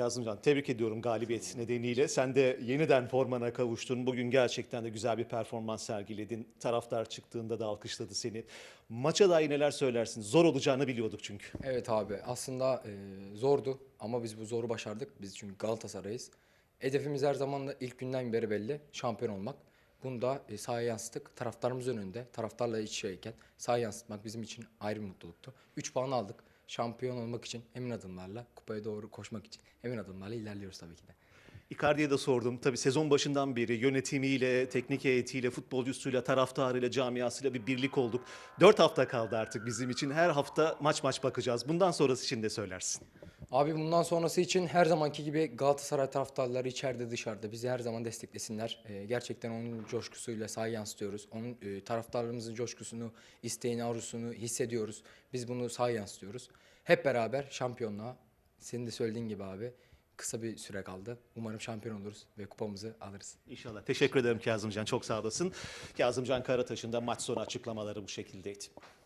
Kazımcan tebrik ediyorum galibiyet nedeniyle. Sen de yeniden formana kavuştun. Bugün gerçekten de güzel bir performans sergiledin. Taraftar çıktığında da alkışladı seni. Maça dair neler söylersin? Zor olacağını biliyorduk çünkü. Evet abi aslında e, zordu ama biz bu zoru başardık. Biz çünkü Galatasaray'ız. Hedefimiz her zaman da ilk günden beri belli. Şampiyon olmak. Bunu da e, sahaya yansıttık. Taraftarımızın önünde, taraftarla iç içeyken sahaya yansıtmak bizim için ayrı bir mutluluktu. 3 puan aldık. Şampiyon olmak için emin adımlarla, kupaya doğru koşmak için emin adımlarla ilerliyoruz tabii ki de. Icardi'ye de sordum. Tabii sezon başından beri yönetimiyle, teknik heyetiyle, futbolcusuyla, taraftarıyla, camiasıyla bir birlik olduk. Dört hafta kaldı artık bizim için. Her hafta maç maç bakacağız. Bundan sonrası için de söylersin. Abi bundan sonrası için her zamanki gibi Galatasaray taraftarları içeride dışarıda bizi her zaman desteklesinler. Ee, gerçekten onun coşkusuyla sahaya yansıtıyoruz. Onun e, taraftarlarımızın coşkusunu, isteğini, arzusunu hissediyoruz. Biz bunu sahaya yansıtıyoruz. Hep beraber şampiyonluğa, senin de söylediğin gibi abi kısa bir süre kaldı. Umarım şampiyon oluruz ve kupamızı alırız. İnşallah. Teşekkür ederim Kazımcan. Çok sağ olasın. Kazımcan Karataş'ın da maç sonu açıklamaları bu şekildeydi.